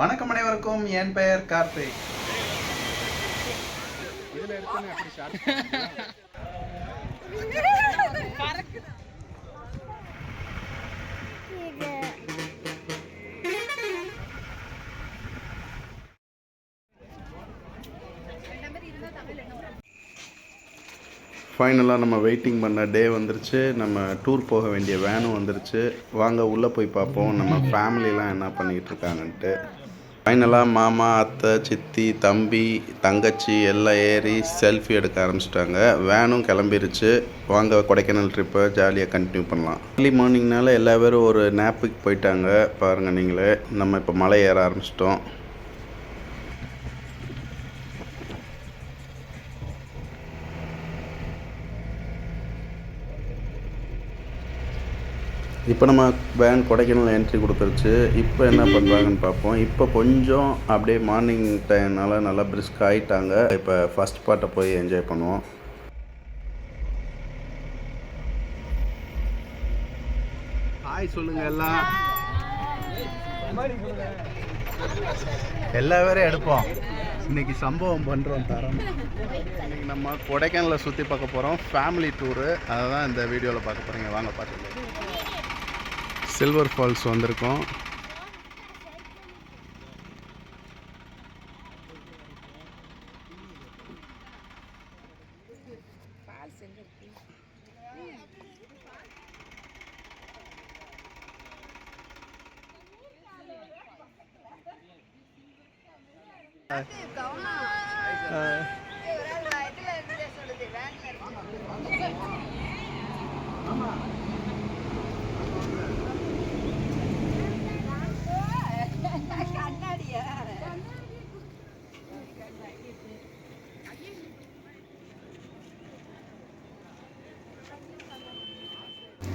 வணக்கம் அனைவருக்கும் என் பெயர் கார்த்திக். ஃபைனலாக நம்ம வெயிட்டிங் பண்ண டே வந்துருச்சு. நம்ம டூர் போக வேண்டிய வேனும் வந்துருச்சு. வாங்க உள்ளே போய் பார்ப்போம். நம்ம ஃபேமிலிலாம் என்ன பண்ணிகிட்டு இருக்காங்கன்ட்டு. ஃபைனலாக மாமா அத்தை சித்தி தம்பி தங்கச்சி எல்லாம் ஏறி செல்ஃபி எடுக்க ஆரம்பிச்சிட்டாங்க. வேனும் கிளம்பிருச்சு. வாங்க கொடைக்கானல் ட்ரிப்பை ஜாலியாக கண்டினியூ பண்ணலாம். ஏர்லி மார்னிங்னால எல்லா பேரும் ஒரு நேப்புக்கு போயிட்டாங்க. பாருங்கள் நீங்களே நம்ம இப்போ மலை ஏற ஆரம்பிச்சிட்டோம். இப்போ நம்ம வேன் கொடைக்கானல் என்ட்ரி கொடுத்துருச்சு இப்போ என்ன பண்ணுறாங்கன்னு பார்ப்போம். இப்போ கொஞ்சம் அப்படியே மார்னிங் டைம்னால நல்லா பிரிஸ்க் ஆகிட்டாங்க இப்போ ஃபஸ்ட் பார்ட்டை போய் என்ஜாய் பண்ணுவோம். ஹாய் சொல்லுங்க எல்லாம். எல்லா பேரையும் எடுப்போம். இன்னைக்கு சம்பவம் பண்ணுறோம் தரம். இன்னைக்கு நம்ம கொடைக்கானலை சுற்றி பார்க்க போகிறோம் ஃபேமிலி டூரு அதை தான் இந்த வீடியோவில் பார்க்க போகிறீங்க வாங்க பார்த்துக்கலாம். சில்வர் ஃபால்ஸ் வந்திருக்கோம்.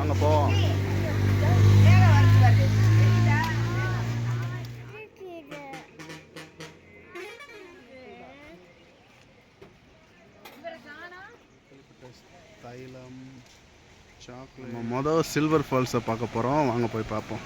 வாங்க போவோம் தைலம் சாக்லேட். நம்ம மொதல் சில்வர் ஃபால்ஸை பார்க்க போகிறோம் வாங்க போய் பார்ப்போம்.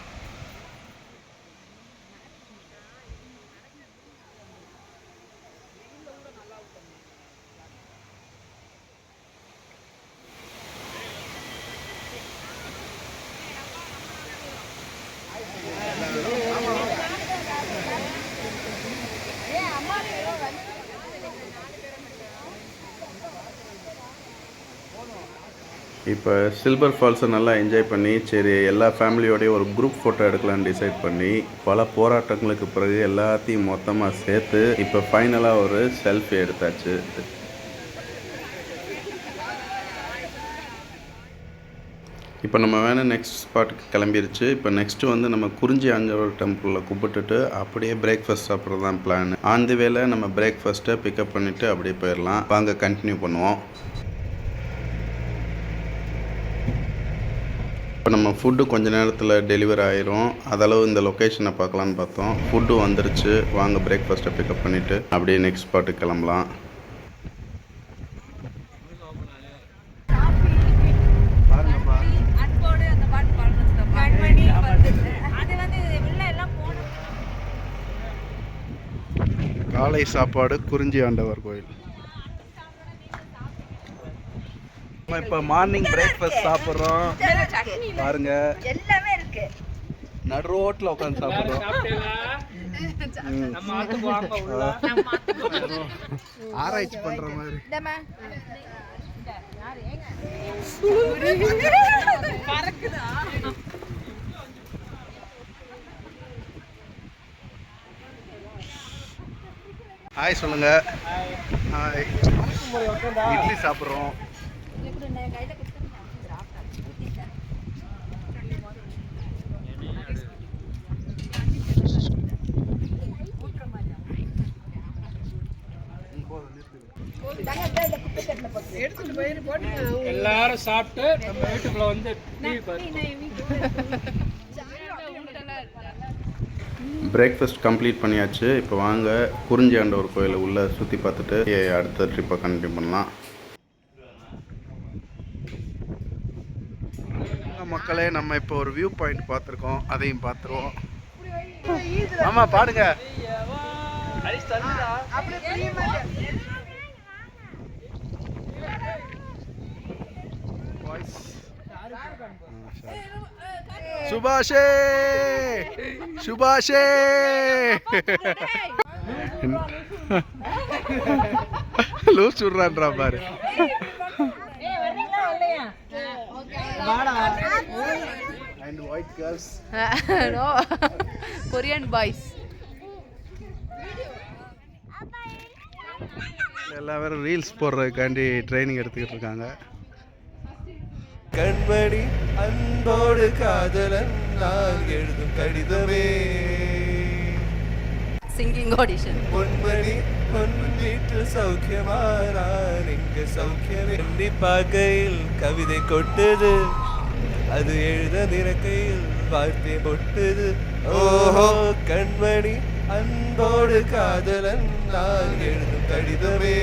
இப்போ சில்வர் ஃபால்ஸை நல்லா என்ஜாய் பண்ணி சரி எல்லா ஃபேமிலியோடையும் ஒரு குரூப் ஃபோட்டோ எடுக்கலாம்னு டிசைட் பண்ணி பல போராட்டங்களுக்கு பிறகு எல்லாத்தையும் மொத்தமாக சேர்த்து இப்போ ஃபைனலாக ஒரு செல்ஃபி எடுத்தாச்சு. இப்போ நம்ம வேணால் நெக்ஸ்ட் ஸ்பாட்டுக்கு கிளம்பிருச்சு. இப்போ நெக்ஸ்ட்டு வந்து நம்ம குறிஞ்சி ஆஞ்சவர் டெம்பிளில் கூப்பிட்டுட்டு அப்படியே பிரேக்ஃபாஸ்ட் சாப்பிட்றது தான் பிளான் ஆன் தி நம்ம பிரேக்ஃபாஸ்ட்டை பிக்கப் பண்ணிவிட்டு அப்படியே போயிடலாம் வாங்க கண்டினியூ பண்ணுவோம். நம்ம ஃபுட்டு கொஞ்ச நேரத்தில் டெலிவர் ஆயிரும். அதளவு இந்த லொக்கேஷனை பார்க்கலான்னு பார்த்தோம். ஃபுட்டு வந்துருச்சு. வாங்க பிரேக்ஃபாஸ்ட்டை பிக்கப் பண்ணிவிட்டு அப்படியே நெக்ஸ்ட் ஸ்பாட்டுக்கு கிளம்பலாம். காலை சாப்பாடு குறிஞ்சி ஆண்டவர் கோயில். நம்ம இப்போ மார்னிங் பிரேக்ஃபாஸ்ட் சாப்பிட்றோம். பாருங்க. எல்லாமே இருக்கு. நடு ரோட்டில் உட்காந்து சாப்பிட்றோம். ஆராய்ச்சி பண்ணுற மாதிரி. ஹாய் சொல்லுங்க. ஹாய் இட்லி சாப்பிட்றோம். எல்லாரும் சாப்பிட்டு நம்ம வீட்டுக்குள்ள வந்து பிரேக்ஃபாஸ்ட் கம்ப்ளீட் பண்ணியாச்சு. இப்போ வாங்க. குறிஞ்சி ஆண்டவர் கோயிலை உள்ளே சுற்றி பார்த்துட்டு அடுத்த ட்ரிப்பை கண்டினியூ பண்ணலாம். மக்களே நம்ம இப்போ ஒரு வியூ பாயிண்ட் பார்த்துருக்கோம். அதையும் பார்த்துருவோம். ஆமா பாடுங்க சுபாஷே சுபாஷே லூஸ் விடுறான்றா பாரு korean boys. எல்லா பேரும் ரீல்ஸ் போடுறதுக்காண்டி ட்ரைனிங் எடுத்துக்கிட்டு இருக்காங்க. கண்மணி அன்போடு காதலன் நான் எழுதும் கடிதமே. Singing audition. பொன்மணி பொன் வீட்டில் சௌக்கியமா நான் இங்க சௌக்கியம் எண்ணி பார்க்கையில் கவிதை கொட்டுது. அது எழுத நிறக்கையில் வார்த்தை பொட்டுது. ஓஹோ கண்மணி அன்போடு காதலன் நான் எழுதும் கடிதமே.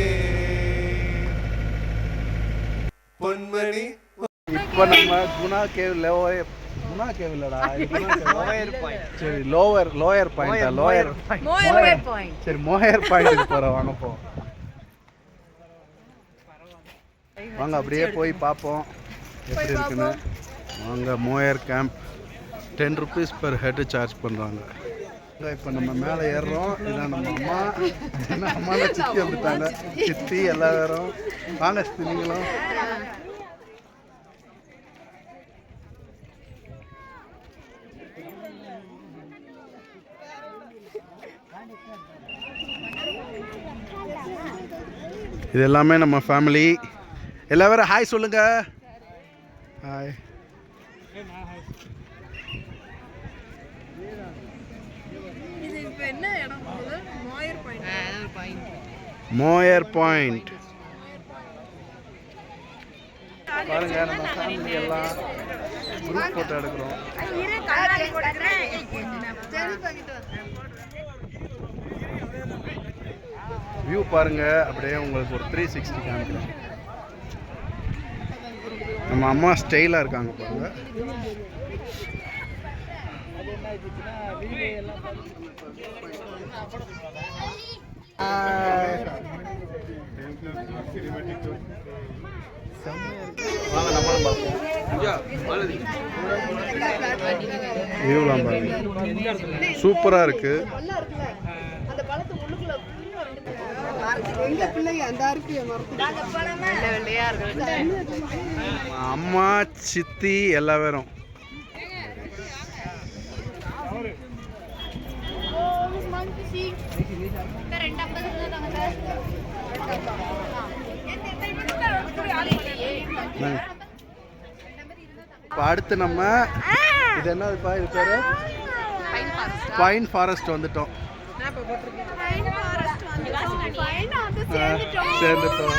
பொன்மணி இப்போ நம்ம Guna cave lower Guna cave இல்லடா குணா cave. சரி லோவர் லோயர் பாயிண்டா லோயர் moyer point. சரி மோயர் பாயிண்ட்டுக்கு போகிறோம் வாங்க போ. வாங்க அப்படியே போய் பார்ப்போம். எப்படி இருக்குன்னு. வாங்க Moyer camp ten rupees per head charge பண்ணுறாங்க இப்போ நம்ம மேலே ஏறுறோம். இதான் நம்ம அம்மா. என்ன அம்மால சித்தி வந்துட்டாங்க. சித்தி எல்லா பேரும் வாங்க நீங்களும். இது எல்லாமே நம்ம ஃபேமிலி எல்லா பேரும் ஹாய் சொல்லுங்க ஹாய் மோயர் பாயிண்ட் பாருங்க நம்ம ஃபேமிலி எல்லாம் குரூப் ஃபோட்டோ எடுக்கிறோம். வியூ பாருங்க அப்படியே உங்களுக்கு ஒரு த்ரீ சிக்ஸ்டி காமிக்கிறேன் நம்ம அம்மா ஸ்டைலாக இருக்காங்க பாருங்க. வாங்க நம்மளும் பார்ப்போம் வியூலாம் பாருங்க. சூப்பராக இருக்குது அம்மா சித்தி எல்லா பேரும். இப்போ அடுத்து நம்ம இது என்னதுப்பா இது பேரு? பைன் ஃபாரஸ்ட் வந்துட்டோம். சேர்ந்துட்டோம்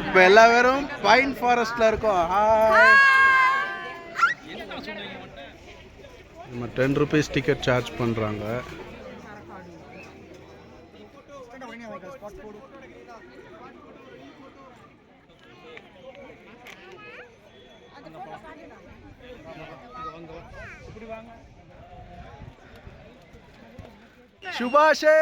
இப்போ எல்லா பேரும் பைன் ஃபாரஸ்ட்ல இருக்கோம். நம்ம டென் ருபீஸ் டிக்கெட் சார்ஜ் பண்ணுறாங்க சுபாஷே!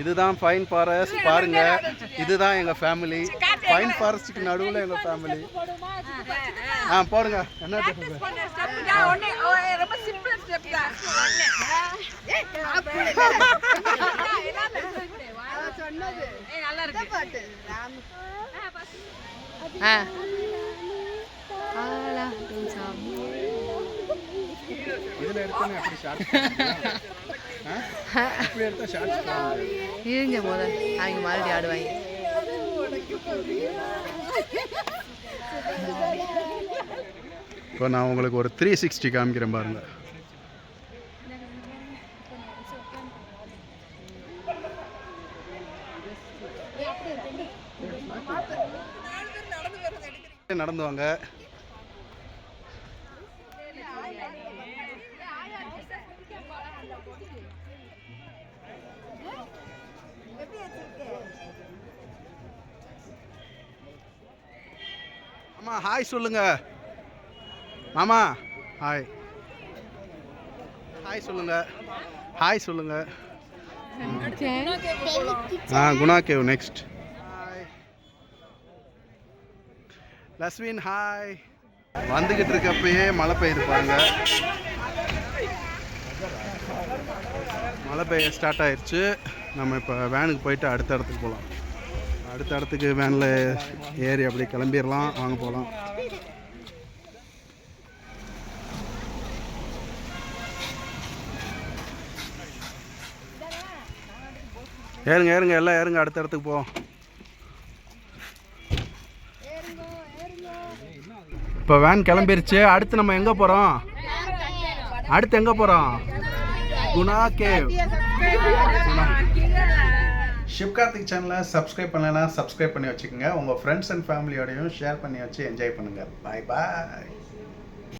இதுதான் ஃபைன் ஃபாரஸ்ட் பாருங்க. இதுதான் எங்க ஃபேமிலி ஃபைன் ஃபாரஸ்ட்டுக்கு நடுவில் எங்க ஃபேமிலி ஆ போடுங்க. என்ன ரொம்ப சிம்பிள் ஸ்டெப் தான். நல்லா இருக்கு. ஆ ஆலா சாமி இருங்க முதல் அவங்க மறுபடியும் ஆடுவாங்க. இப்போ நான் உங்களுக்கு ஒரு த்ரீ சிக்ஸ்டி காமிக்கிறேன் பாருங்க. நடந்து வாங்க மாமா ஹாய் சொல்லுங்க. மாமா ஹாய் ஹாய் சொல்லுங்க. ஹாய் சொல்லுங்க. ஆ குணா கேவ் நெக்ஸ்ட் லஸ்வின் ஹாய் வந்துக்கிட்டு இருக்கப்பயே மழை பெய்யுது பாருங்க. மழை பெய்ய ஸ்டார்ட் ஆயிடுச்சு நம்ம இப்போ வேனுக்கு போயிட்டு அடுத்த இடத்துக்கு போகலாம் அடுத்த இடத்துக்கு வேனில் ஏறி அப்படியே கிளம்பிடலாம் வாங்க போகலாம் ஏறுங்க ஏறுங்க எல்லாம் ஏறுங்க. அடுத்த இடத்துக்கு போவோம். இப்போ வேன் கிளம்பிருச்சு. அடுத்து நம்ம எங்கே போகிறோம் அடுத்து எங்கே போகிறோம் குணா கேவ். ஷிப்கார்த்திக் சேனலை சப்ஸ்கிரைப் பண்ணலைன்னா சப்ஸ்கிரைப் பண்ணி வச்சுக்கோங்க. உங்கள் ஃப்ரெண்ட்ஸ் அண்ட் ஃபேமிலியோடையும் ஷேர் பண்ணி வச்சு என்ஜாய் பண்ணுங்கள் பாய் பாய்